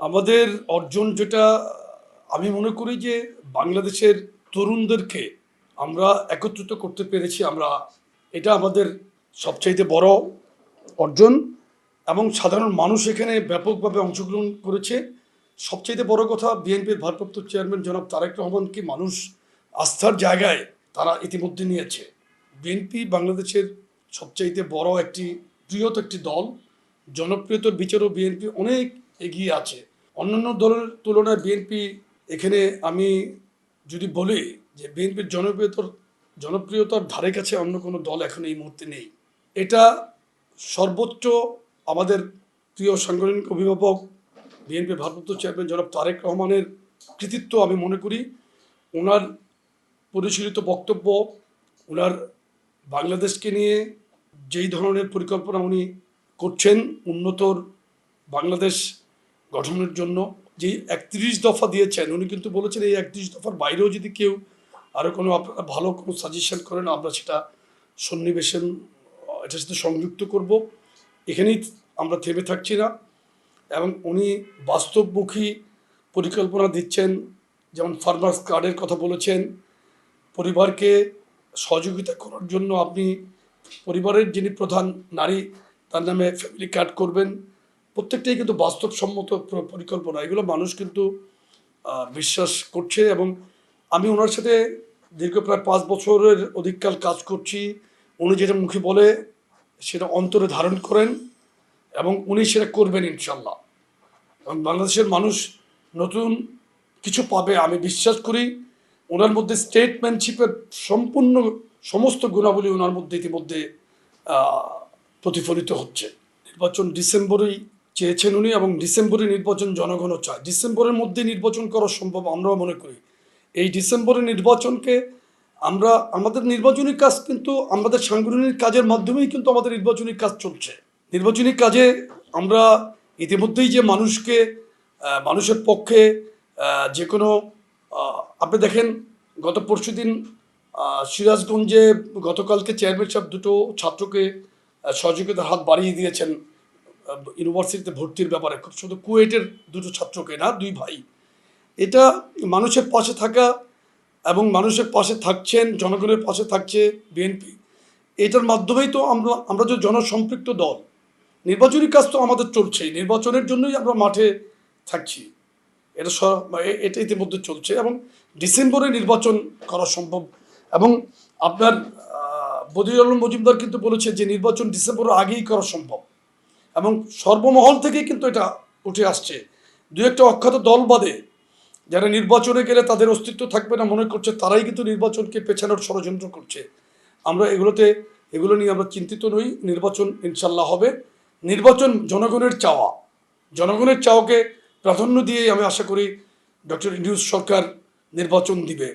আমাদের অর্জন যেটা, আমি মনে করি যে বাংলাদেশের তরুণদেরকে আমরা একত্রিত করতে পেরেছি আমরা। এটা আমাদের সবচাইতে বড় অর্জন এবং সাধারণ মানুষ এখানে ব্যাপকভাবে অংশগ্রহণ করেছে। সবচাইতে বড় কথা বিএনপির ভারপ্রাপ্ত চেয়ারম্যান জনাব তারেক রহমানকে মানুষ আস্থার জায়গায় তারা ইতিমধ্যে নিয়েছে। বিএনপি বাংলাদেশের সবচাইতে বড় একটি, বৃহৎ একটি দল, জনপ্রিয়তার বিচারও বিএনপি অনেক এগিয়ে আছে। অন্যান্য দলের তুলনায় বিএনপি এখানে আমি যদি বলি যে বিএনপির জনপ্রিয়তার জনপ্রিয়তার ধারে কাছে অন্য কোনো দল এখন এই মুহূর্তে নেই। এটা সর্বোচ্চ আমাদের প্রিয় সাংগঠনিক অভিভাবক বিএনপি ভারপ্রাপ্ত চেয়ারম্যান জনাব তারেক রহমানের কৃতিত্ব আমি মনে করি। ওনার পরিচালিত বক্তব্য ওনার বাংলাদেশকে নিয়ে যেই ধরনের পরিকল্পনা উনি করছেন, উন্নতর বাংলাদেশ গঠনের জন্য যে একত্রিশ দফা দিয়েছেন, উনি কিন্তু বলেছেন এই একত্রিশ দফার বাইরেও যদি কেউ আরও কোনো আপনারা ভালো কোনো সাজেশন করেন, আমরা সেটা সন্নিবেশন, এটার সাথে সংযুক্ত করব। এখানেই আমরা থেমে থাকছি না। এবং উনি বাস্তবমুখী পরিকল্পনা দিচ্ছেন, যেমন ফার্মার্স কার্ডের কথা বলেছেন। পরিবারকে সহযোগিতা করার জন্য আপনি পরিবারের যিনি প্রধান নারী, তার নামে ফ্যামিলি কার্ড করবেন। প্রত্যেকটাই কিন্তু বাস্তবসম্মত পরিকল্পনা। এগুলো মানুষ কিন্তু বিশ্বাস করছে এবং আমি ওনার সাথে দীর্ঘ প্রায় পাঁচ বছরের অধিককাল কাজ করছি। উনি যেটা মুখে বলে, সেটা অন্তরে ধারণ করেন এবং উনি সেটা করবেন ইনশাল্লাহ। এবং বাংলাদেশের মানুষ নতুন কিছু পাবে, আমি বিশ্বাস করি। ওনার মধ্যে স্টেটম্যানশিপের সম্পূর্ণ সমস্ত গুণাবলী ওনার মধ্যে ইতিমধ্যে প্রতিফলিত হচ্ছে। নির্বাচন ডিসেম্বরেই চেয়েছেন উনি এবং ডিসেম্বরে নির্বাচন জনগণও চায়। ডিসেম্বরের মধ্যে নির্বাচন করা সম্ভব, আমরাও মনে করি। এই ডিসেম্বরের নির্বাচনকে আমরা, আমাদের নির্বাচনী কাজ কিন্তু আমাদের সাংগঠনিক কাজের মাধ্যমেই কিন্তু আমাদের নির্বাচনী কাজ চলছে। নির্বাচনী কাজে আমরা ইতিমধ্যেই যে মানুষকে মানুষের পক্ষে যে কোনো আপনি দেখেন গত পরশু দিন সিরাজগঞ্জে গতকালকে চেয়ারম্যান সাহেব দুটো ছাত্রকে সহযোগিতার হাত বাড়িয়ে দিয়েছেন। ইউনিভার্সিটিতে ভর্তির ব্যাপারে খুব শুধু কুয়েটের দুটো ছাত্রকে না, দুই ভাই। এটা মানুষের পাশে থাকা এবং মানুষের পাশে থাকছেন, জনগণের পাশে থাকছে বিএনপি এটার মাধ্যমেই তো আমরা আমরা যে জনসম্পৃক্ত দল, নির্বাচনী কাজ তো আমাদের চলছেই, নির্বাচনের জন্যই আমরা মাঠে থাকছি। এটা এটা ইতিমধ্যে চলছে এবং ডিসেম্বরে নির্বাচন করা সম্ভব। এবং আপনার বদিউল মজুমদার কিন্তু বলেছে যে নির্বাচন ডিসেম্বরের আগেই করা সম্ভব। এবং সর্বমহল থেকেই কিন্তু এটা উঠে আসছে। দু একটা অখ্যাত দল বাদে যারা নির্বাচনে গেলে তাদের অস্তিত্ব থাকবে না মনে করছে, তারাই কিন্তু নির্বাচনকে পেছানোর ষড়যন্ত্র করছে। আমরা এগুলোতে, এগুলো নিয়ে আমরা চিন্তিত নই। নির্বাচন ইনশাল্লাহ হবে। নির্বাচন জনগণের চাওয়া। জনগণের চাওয়াকে প্রাধান্য দিয়েই আমি আশা করি ডক্টর ইন্ডিউস সরকার নির্বাচন দিবে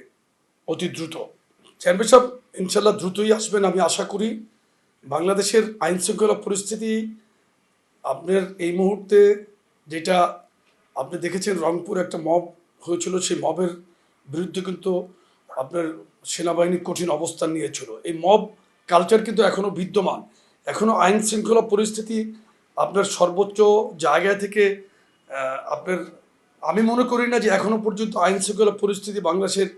অতি দ্রুত। চেয়ারম্যান সাহেব, ইনশাল্লাহ দ্রুতই আসবেন আমি আশা করি। বাংলাদেশের আইন শৃঙ্খলা পরিস্থিতি আপনার এই মুহূর্তে যেটা আপনি দেখেছেন, রংপুর একটা মব হয়েছিল, সেই মবের বিরুদ্ধে কিন্তু আপনার সেনাবাহিনী কঠিন অবস্থান নিয়েছিল। এই মব কালচার কিন্তু এখনও বিদ্যমান। এখনও আইন শৃঙ্খলা পরিস্থিতি আপনার সর্বোচ্চ জায়গা থেকে আপনার, আমি মনে করি না যে এখনও পর্যন্ত আইন শৃঙ্খলা পরিস্থিতি বাংলাদেশের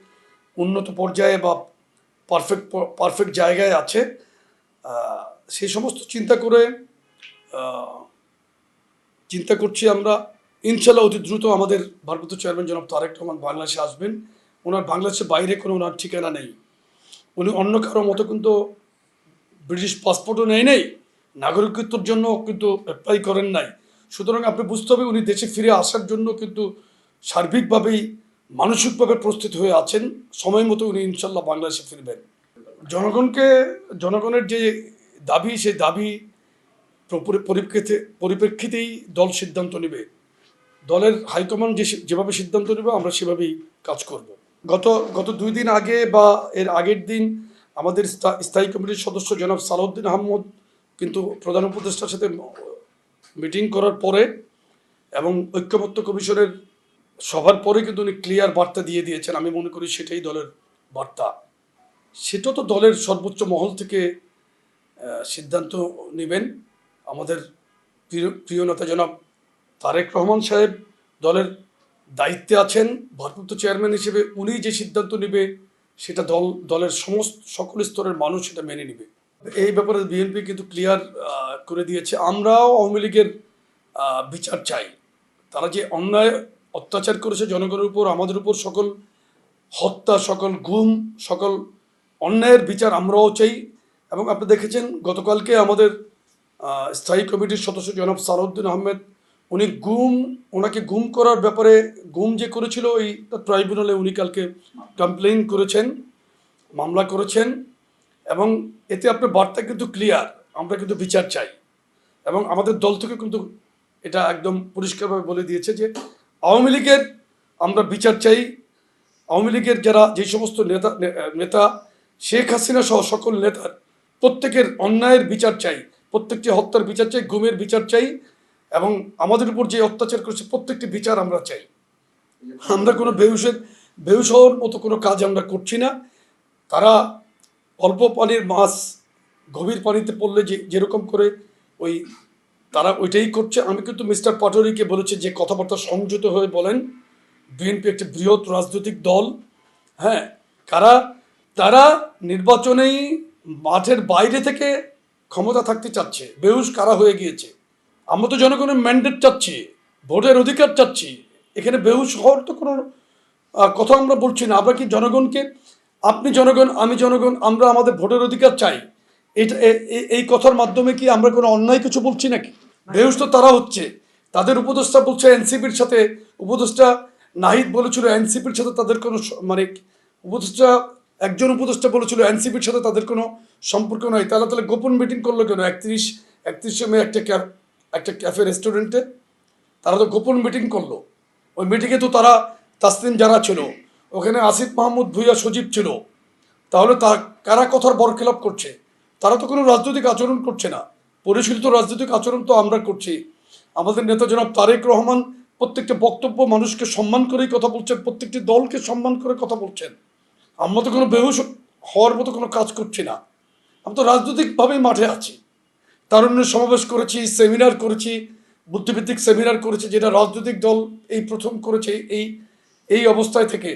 উন্নত পর্যায়ে বা পারফেক্ট পারফেক্ট জায়গায় আছে। সেই সমস্ত চিন্তা করে চিন্তা করছি আমরা ইনশাল্লাহ অতি দ্রুত আমাদের ভারপ্রাপ্ত চেয়ারম্যান জনাব তারেক রহমান বাংলাদেশে আসবেন। ওনার বাংলাদেশের বাইরে কোনো ওনার ঠিকানা নেই। উনি অন্য কারও মতো কিন্তু ব্রিটিশ পাসপোর্টও নেই নেই, নাগরিকত্বর জন্য কিন্তু অ্যাপ্লাই করেন নাই। সুতরাং আপনি বুঝতে হবে উনি দেশে ফিরে আসার জন্য কিন্তু সার্বিকভাবেই, মানসিকভাবে প্রস্তুত হয়ে আছেন। সময় মতো উনি ইনশাল্লাহ বাংলাদেশে ফিরবেন। জনগণকে, জনগণের যে দাবি, সেই দাবি পরি- পরিপ্রেক্ষিতে, পরিপ্রেক্ষিতেই দল সিদ্ধান্ত নেবে। দলের হাইকমান্ড যে যেভাবে সিদ্ধান্ত নেবে, আমরা সেভাবেই কাজ করব। গত গত দুই দিন আগে বা এর আগের দিন আমাদের স্থা- স্থায়ী কমিটির সদস্য জনাব সালাউদ্দিন আহমদ কিন্তু প্রধান উপদেষ্টার সাথে মিটিং করার পরে এবং ঐক্যমত্য কমিশনের সভার পরে কিন্তু উনি ক্লিয়ার বার্তা দিয়ে দিয়েছেন। আমি মনে করি সেটাই দলের বার্তা। সেটা তো দলের সর্বোচ্চ মহল থেকে সিদ্ধান্ত নেবেন। আমাদের প্রিয় নেতা জনাব তারেক রহমান সাহেব দলের দায়িত্বে আছেন। ভারপ্রাপ্ত চেয়ারম্যান হিসেবে উনি যে সিদ্ধান্ত নেবে, সেটা দল, দলের সমস্ত, সকল স্তরের মানুষ সেটা মেনে নেবে। এই ব্যাপারে বিএনপি কিন্তু ক্লিয়ার করে দিয়েছে। আমরাও আওয়ামী লীগের বিচার চাই। তারা যে অন্যায় অত্যাচার করেছে জনগণের উপর, আমাদের উপর সকল হত্যা, সকল গুম, সকল অন্যায়ের বিচার আমরাও চাই। এবং আপনি দেখেছেন, গতকালকে আমাদের স্থায়ী কমিটির সদস্য জনাব সালাউদ্দিন আহমেদ, উনি গুম, ওনাকে গুম করার ব্যাপারে গুম যে করেছিল ওই ট্রাইব্যুনালে উনি কালকে কমপ্লেন করেছেন, মামলা করেছেন, এবং এতে আপনার বার্তা কিন্তু ক্লিয়ার আমরা কিন্তু বিচার চাই। এবং আমাদের দল থেকে কিন্তু এটা একদম পরিষ্কারভাবে বলে দিয়েছে যে আওয়ামী লীগের আমরা বিচার চাই। আওয়ামী লীগের যারা যে সমস্ত নেতা নেতা, শেখ হাসিনা সহ সকল নেতার প্রত্যেকের অন্যায়ের বিচার চাই। প্রত্যেকটি হত্যার বিচার চাই, গুমের বিচার চাই এবং আমাদের উপর যে অত্যাচার করেছে, প্রত্যেকটি বিচার আমরা চাই। আমরা কোনো বেহুশের, বেহুশ হওয়ার মতো কোনো কাজ আমরা করছি না। তারা অল্প পানির মাছ গভীর পানিতে পড়লে যে, যেরকম করে ওই তারা ওইটাই করছে। আমি কিন্তু মিস্টার পাটোরিকে বলেছি যে কথাবার্তা সংযত হয়ে বলেন। বিএনপি একটি বৃহৎ রাজনৈতিক দল। হ্যাঁ কারা? তারা নির্বাচনেই মাঠের বাইরে থেকে ক্ষমতা থাকতে চাচ্ছে, বেহুশ কারা হয়ে গিয়েছে? আমরা তো জনগণের ম্যান্ডেট চাচ্ছি, ভোটের অধিকার চাচ্ছি। এখানে বেহুশ হওয়ার তো কোনো কথা আমরা বলছি না। আমরা কি জনগণকে, আপনি জনগণ, আমি জনগণ, আমরা আমাদের ভোটের অধিকার চাই? এটা এই কথার মাধ্যমে কি আমরা কোনো অন্যায় কিছু বলছি নাকি? বেহুশ তো তারা হচ্ছে। তাদের উপদেষ্টা বলছে, এনসিপির সাথে, উপদেষ্টা নাহিদ বলেছিল, এনসিপির সাথে তাদের কোনো মানে উপদেষ্টা একজন উপদেষ্টা বলেছিল, এনসিপির সাথে তাদের কোনো সম্পর্ক নয় তারা তাহলে গোপন মিটিং করল কেন? একত্রিশ, একত্রিশে মে একটা ক্যাফ একটা ক্যাফে রেস্টুরেন্টে তারা তো গোপন মিটিং করল। ওই মিটিংয়ে তো তারা তাসলিম যারা ছিল। ওখানে আসিফ মাহমুদ ভুইয়া সজীব ছিল। তাহলে তা, কারা কথার বরখেলাপ করছে? তারা তো কোনো রাজনৈতিক আচরণ করছে না। পরিশীলিত রাজনৈতিক আচরণ তো আমরা করছি। আমাদের নেতা জনাব তারেক রহমান প্রত্যেকটা বক্তব্য মানুষকে সম্মান করেই কথা বলছেন, প্রত্যেকটি দলকে সম্মান করে কথা বলছেন। আমরা তো কোনো বেহুশ হওয়ার মতো কোনো কাজ করছি না। আমরা তো রাজনৈতিকভাবেই মাঠে আছি। তারুণ্যের সমাবেশ করেছি, সেমিনার করেছি বুদ্ধিভিত্তিক সেমিনার করেছি, যেটা রাজনৈতিক দল এই প্রথম করেছে এই এই অবস্থায় থেকে।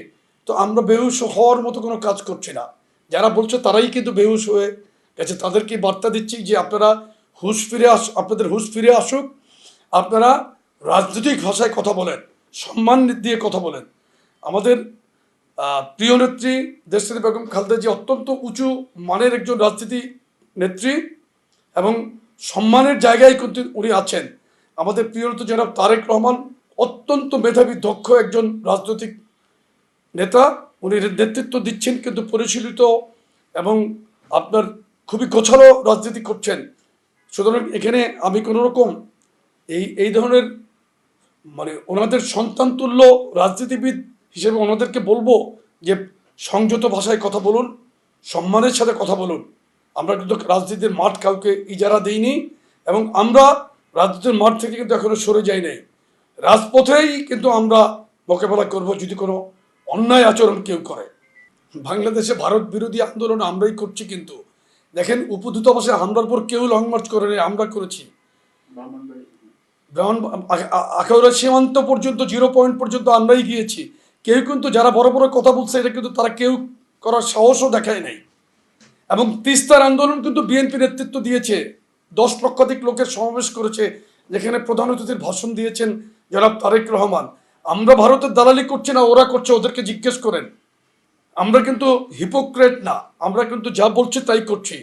তো আমরা বেহুশ হওয়ার মতো কোনো কাজ করছি না। যারা বলছে তারাই কিন্তু বেহুশ হয়ে গেছে। তাদেরকে বার্তা দিচ্ছি যে আপনারা হুশ ফিরে আস, আপনাদের হুশ ফিরে আসুক। আপনারা রাজনৈতিক ভাষায় কথা বলেন, সম্মান দিয়ে কথা বলেন। আমাদের প্রিয় নেত্রী দেশনেত্রী বেগম খালেদা জি অত্যন্ত উঁচু মানের একজন রাজনীতি নেত্রী এবং সম্মানের জায়গায় কিন্তু উনি আছেন। আমাদের প্রিয় নেতা জনাব তারেক রহমান অত্যন্ত মেধাবী, দক্ষ একজন রাজনৈতিক নেতা। উনি নেতৃত্ব দিচ্ছেন কিন্তু পরিশীলিত এবং আপনার খুবই গোছালো রাজনীতি করছেন। সুতরাং এখানে আমি কোনো রকম এই এই ধরনের মানে ওনাদের সন্তান তুল্য রাজনীতিবিদ হিসেবে ওনাদেরকে বলব যে সংযত ভাষায় কথা বলুন সম্মানের সাথে কথা বলুন। আমরা কিন্তু রাজনীতির মাঠ কাউকে ইজারা দিইনি এবং আমরা রাজনীতির মাঠ থেকে কিন্তু এখনও সরে যাই নাই। রাজপথেই কিন্তু আমরা মোকাবেলা করব যদি কোনো অন্যায় আচরণ কেউ করে। বাংলাদেশে ভারত বিরোধী আন্দোলন আমরাই করছি কিন্তু। দেখেন উপদূতাবাসে হামলার পর কেউ লং মার্চ করে নেই আমরা করেছি। ব্রাহ্মণ আখাউড়া সীমান্ত পর্যন্ত জিরো পয়েন্ট পর্যন্ত আমরাই গিয়েছি। কেউ কিন্তু যারা বড় বড় কথা বলছে, এটা কিন্তু তারা কেউ করার সাহসও দেখায় নাই। এবং তিস্তার আন্দোলন কিন্তু বিএনপি নেতৃত্ব দিয়েছে। দশ লক্ষাধিক লোকের সমাবেশ করেছে, যেখানে প্রধান অতিথির ভাষণ দিয়েছেন জনাব তারেক রহমান। আমরা ভারতের দালালি করছি না, ওরা করছে, ওদেরকে জিজ্ঞেস করেন। আমরা কিন্তু হিপোক্রেট না, আমরা কিন্তু যা বলছি তাই করছি।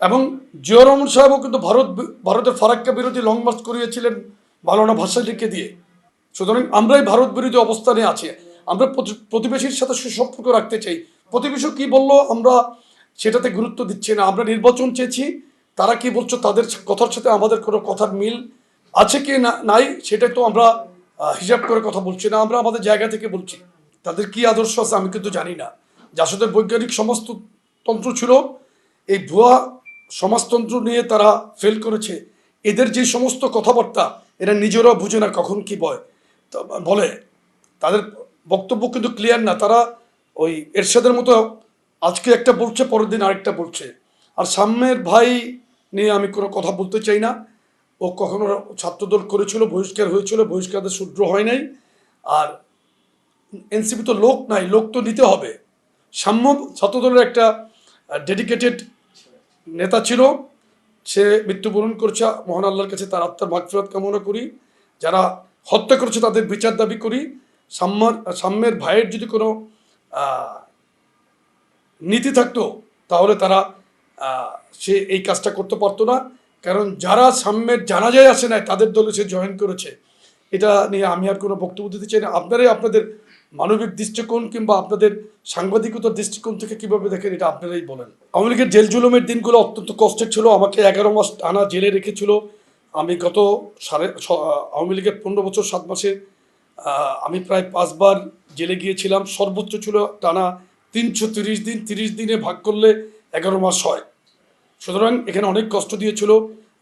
এবং জিয়া রহমান সাহেবও কিন্তু ভারত, ভারতের ফারাক্কা বিরোধী লং মার্চ করিয়েছিলেন মালানা ভাষালিকে দিয়ে। সুতরাং আমরাই ভারত বিরোধী অবস্থানে আছি। আমরা প্রতি- প্রতিবেশীর সাথে সুসম্পর্ক রাখতে চাই। প্রতিবেশী কি বলল? আমরা সেটাতে গুরুত্ব দিচ্ছি না। আমরা নির্বাচন চেয়েছি। তারা কি বলছো? তাদের কথার সাথে আমাদের কোনো কথার মিল আছে কি না নাই? সেটা তো আমরা হিসাব করে কথা বলছি না। আমরা আমাদের জায়গা থেকে বলছি। তাদের কি আদর্শ আছে আমি কিন্তু জানি না। জাসদের বৈজ্ঞানিক সমস্ত তন্ত্র ছিল। এই ভুয়া সমাজতন্ত্র নিয়ে তারা ফেল করেছে। এদের যে সমস্ত কথাবার্তা, এরা নিজেরাও বুঝে না কখন কি বয়। বলে। তাদের বক্তব্য কিন্তু ক্লিয়ার না। তারা ওই এরশাদের মতো আজকে একটা বলছে, পরের দিন আরেকটা বলছে। আর সাম্যের ভাই নিয়ে আমি কোনো কথা বলতে চাই না। ও কখনো ছাত্রদল করেছিল, বহিষ্কার হয়েছিল বহিষ্কারের শুদ্র হয় নাই। আর এনসিপি তো লোক নাই, লোক তো নিতে হবে। সাম্য ছাত্রদলের একটা ডেডিকেটেড নেতা ছিল। সে মৃত্যুবরণ করছে। মহান আল্লাহর কাছে তার আত্মার মাগফিরাত কামনা করি। যারা হত্যা করেছে, তাদের বিচার দাবি করি। সাম্যর, সাম্যের ভাইয়ের যদি কোনো নীতি থাকতো, তাহলে তারা সে এই কাজটা করতে পারতো না। কারণ যারা সাম্যের জানাজায় আসে নাই, তাদের দলে সে জয়েন করেছে। এটা নিয়ে আমি আর কোনো বক্তব্য দিতে চাই না। আপনারাই আপনাদের মানবিক দৃষ্টিকোণ কিংবা আপনাদের সাংবাদিকতার দৃষ্টিকোণ থেকে কীভাবে দেখেন, এটা আপনারাই বলেন। আওয়ামী লীগের জেল জুলুমের দিনগুলো অত্যন্ত কষ্টের ছিল। আমাকে এগারো মাস টানা জেলে রেখেছিল। আমি গত সাড়ে আওয়ামী লীগের পনেরো বছর সাত মাসে আমি প্রায় পাঁচবার জেলে গিয়েছিলাম। সর্বোচ্চ ছিল টানা তিনশো তিরিশ দিন, তিরিশ দিনে ভাগ করলে এগারো মাস হয়। সুতরাং এখানে অনেক কষ্ট দিয়েছিল।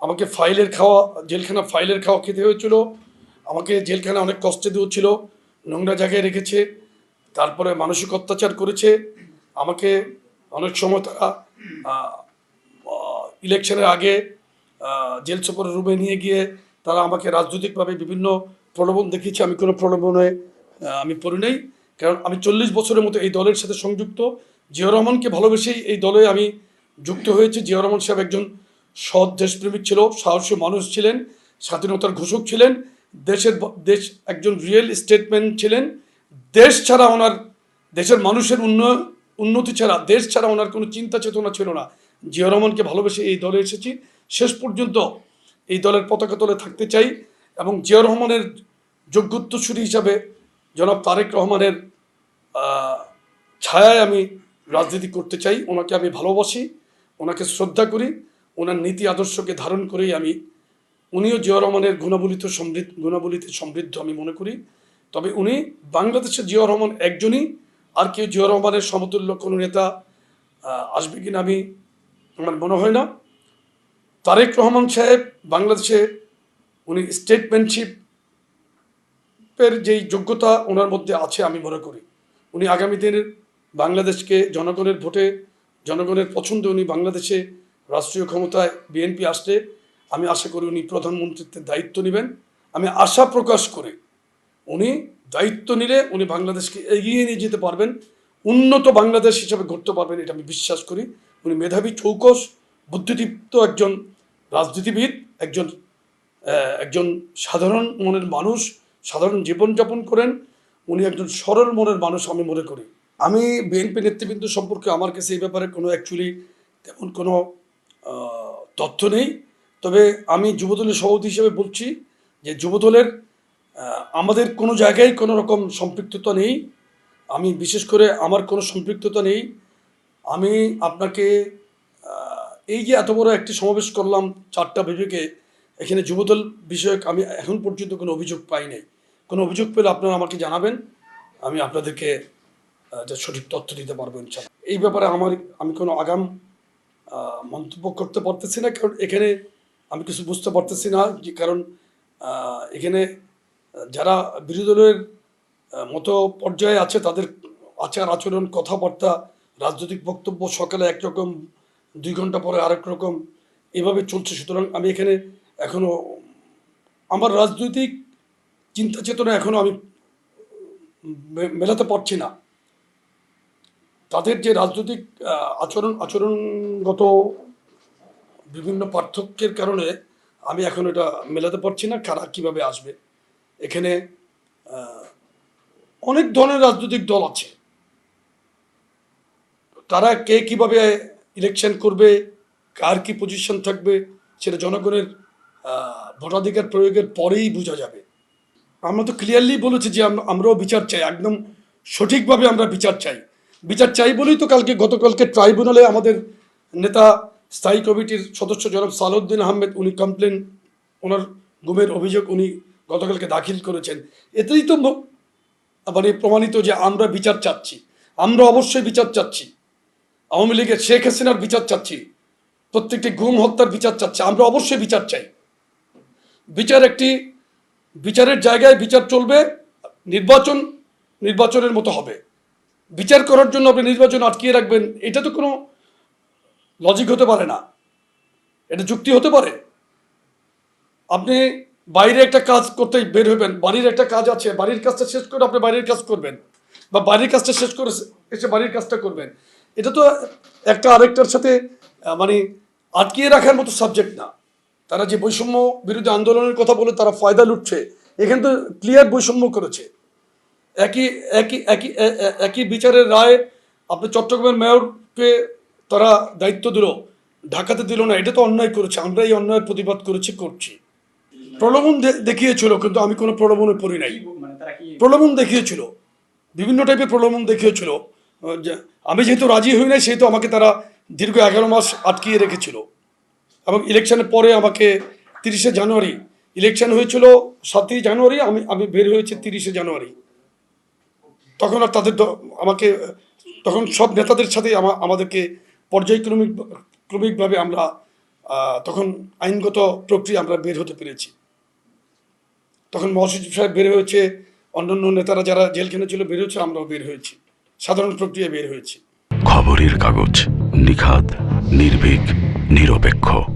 আমাকে ফাইলের খাওয়া, জেলখানা ফাইলের খাওয়া খেতে হয়েছিল। আমাকে জেলখানা অনেক কষ্টে দিয়েছিল। নোংরা জায়গায় রেখেছে। তারপরে মানসিক অত্যাচার করেছে। আমাকে অনেক সময় তারা ইলেকশনের আগে জেল সুপার রুমে নিয়ে গিয়ে তারা আমাকে রাজনৈতিকভাবে বিভিন্ন প্রলোভন দেখিয়েছি, আমি কোনো প্রলোভনে আমি পড়ি নাই। কারণ আমি চল্লিশ বছরের মতো এই দলের সাথে সংযুক্ত। জিয়া রহমানকে ভালোবেসেই এই দলে আমি যুক্ত হয়েছি। জিয়া রহমান সাহেব একজন সৎ দেশপ্রেমিক ছিল, সাহসী মানুষ ছিলেন, স্বাধীনতার ঘোষক ছিলেন, দেশের দেশ একজন রিয়েল স্টেটমেন্ট ছিলেন। দেশ ছাড়া ওনার, দেশের মানুষের উন্নয়ন উন্নতি ছাড়া, দেশ ছাড়া ওনার কোনো চিন্তা চেতনা ছিল না। জিয়া রহমানকে ভালোবেসে এই দলে এসেছি। শেষ পর্যন্ত এই দলের পতাকা তলে থাকতে চাই। এবং জিয়া রহমানের যোগ্যোত্তরসূরি হিসাবে জনাব তারেক রহমানের ছায়ায় আমি রাজনীতি করতে চাই। ওনাকে আমি ভালোবাসি, ওনাকে শ্রদ্ধা করি, ওনার নীতি আদর্শকে ধারণ করেই আমি, উনিও জিয়া রহমানের গুণাবলিত সমৃদ্ধ, গুণাবলিতে সমৃদ্ধ আমি মনে করি। তবে উনি বাংলাদেশের জিয়া রহমান একজনই, আর কেউ জিয়া রহমানের সমতুল্য কোনো নেতা আসবে কিনা আমি আমার মনে হয় না। তারেক রহমান সাহেব বাংলাদেশে উনি স্টেটম্যানশিপের যেই যোগ্যতা ওনার মধ্যে আছে আমি মনে করি। উনি আগামী দিনের বাংলাদেশকে জনগণের ভোটে, জনগণের পছন্দে উনি বাংলাদেশে রাষ্ট্রীয় ক্ষমতায় বিএনপি আসলে আমি আশা করি উনি প্রধানমন্ত্রীত্বের দায়িত্ব নেবেন। আমি আশা প্রকাশ করি উনি দায়িত্ব নিলে উনি বাংলাদেশকে এগিয়ে নিয়ে যেতে পারবেন, উন্নত বাংলাদেশ হিসাবে গড়তে পারবেন এটা আমি বিশ্বাস করি। উনি মেধাবী, চৌকস, বুদ্ধিদীপ্ত একজন রাজনীতিবিদ, একজন একজন সাধারণ মনের মানুষ, সাধারণ জীবনযাপন করেন, উনি একজন সরল মনের মানুষ আমি মনে করি। আমি বিএনপি নেতৃবৃন্দ সম্পর্কে আমার কাছে এই ব্যাপারে কোনো অ্যাকচুয়ালি তেমন কোনো তথ্য নেই। তবে আমি যুবদলের সভাপতি হিসেবে বলছি যে যুবদলের আমাদের কোনো জায়গায় কোনো রকম সম্পৃক্ততা নেই। আমি বিশেষ করে আমার কোনো সম্পৃক্ততা নেই। আমি আপনাকে এই যে এত বড় একটি সমাবেশ করলাম চারটা বিবেকে এখানে যুবদল বিষয়ক আমি এখন পর্যন্ত কোনো অভিযোগ পাই নাই। কোনো অভিযোগ পেলে আপনারা আমাকে জানাবেন। আমি আপনাদেরকে সঠিক তথ্য দিতে পারব ইনশাল্লাহ এই ব্যাপারে আমার, আমি কোনো আগাম মন্তব্য করতে পারতেছি না। কারণ এখানে আমি কিছু বুঝতে পারতেছি না যে, কারণ এখানে যারা বিরোধী দলের মতো পর্যায়ে আছে, তাদের আচার আচরণ, কথাবার্তা, রাজনৈতিক বক্তব্য সকালে একরকম, দুই ঘণ্টা পরে আরেক রকম, এভাবে চলছে। সুতরাং আমি এখানে এখনও আমার রাজনৈতিক চিন্তা চেতনা এখনও আমি মেলাতে পারছি না। তাদের যে রাজনৈতিক আচরণ, আচরণগত বিভিন্ন পার্থক্যের কারণে আমি এখন এটা মেলাতে পারছি না, কারা কীভাবে আসবে। এখানে অনেক ধরনের রাজনৈতিক দল আছে। তারা কে কীভাবে ইলেকশন করবে, কার কি পজিশন থাকবে, সেটা জনগণের ভোটাধিকার প্রয়োগের পরেই বোঝা যাবে। আমরা তো ক্লিয়ারলি বলেছি যে আমরাও বিচার চাই, একদম সঠিকভাবে আমরা বিচার চাই। বিচার চাই বলেই তো কালকে, গতকালকে ট্রাইব্যুনালে আমাদের নেতা স্থায়ী কমিটির সদস্য জনাব সালউদ্দিন আহমেদ, উনি কমপ্লেন ওনার গুমের অভিযোগ উনি গতকালকে দাখিল করেছেন। এতেই তো মানে প্রমাণিত যে আমরা বিচার চাচ্ছি। আমরা অবশ্যই বিচার চাচ্ছি। আওয়ামী লীগের শেখ হাসিনার বিচার চাচ্ছি। প্রত্যেকটি গুম, হত্যার বিচার চাচ্ছি। আমরা অবশ্যই বিচার চাই। বিচার একটি, বিচারের জায়গায় বিচার চলবে, নির্বাচন, নির্বাচনের মতো হবে। বিচার করার জন্য আপনি নির্বাচন আটকিয়ে রাখবেন, এটা তো কোনো লজিক হতে পারে না। এটা যুক্তি হতে পারে। আপনি বাইরে একটা কাজ করতে বের হবেন, বাড়ির একটা কাজ আছে, বাড়ির কাজটা শেষ করে আপনি বাড়ির কাজ করবেন, বা বাড়ির কাজটা শেষ করে এসে বাড়ির কাজটা করবেন। এটা তো একটা আরেকটার সাথে মানে আটকিয়ে রাখার মতো সাবজেক্ট না। তারা যে বৈষম্য বিরোধী আন্দোলনের কথা বলে তারা ফায়দা লুটছে। এখানে তো ক্লিয়ার বৈষম্য করেছে। একই একই একই একই বিচারের রায় আপনি চট্টগ্রামের মেয়রকে তারা দায়িত্ব দিল, ঢাকাতে দিল না, এটা তো অন্যায় করেছে। আমরা এই অন্যায়ের প্রতিবাদ করেছি, করছি। প্রলোভন দেখিয়েছিল, কিন্তু আমি কোনো প্রলোভনে পড়ি নাই। প্রলোভন দেখিয়েছিল। বিভিন্ন টাইপের প্রলোভন দেখিয়েছিল। আমি যেহেতু রাজি হই নাই, সেহেতু আমাকে তারা দীর্ঘ এগারো মাস আটকিয়ে রেখেছিল। এবং ইলেকশনের পরে আমাকে তিরিশে জানুয়ারি ইলেকশন হয়েছিল সাতই জানুয়ারি, আমি আমি বের হয়েছি তিরিশে জানুয়ারি। তখন আর তাদের আমাকে, তখন সব নেতাদের সাথে আমা- আমাদেরকে পর্যায়ক্রমিক, ক্রমিকভাবে আমরা তখন আইনগত প্রক্রিয়া আমরা বের হতে পেরেছি। তখন মহাসচিব সাহেব বের হয়েছে, অন্যান্য নেতারা যারা জেলখানে ছিল বের হয়েছে, আমরাও বের হয়েছি। সাধারণ প্রক্রিয়া বের হয়েছি। খবরের কাগজ নিখাত নির্ভীক, নিরপেক্ষ।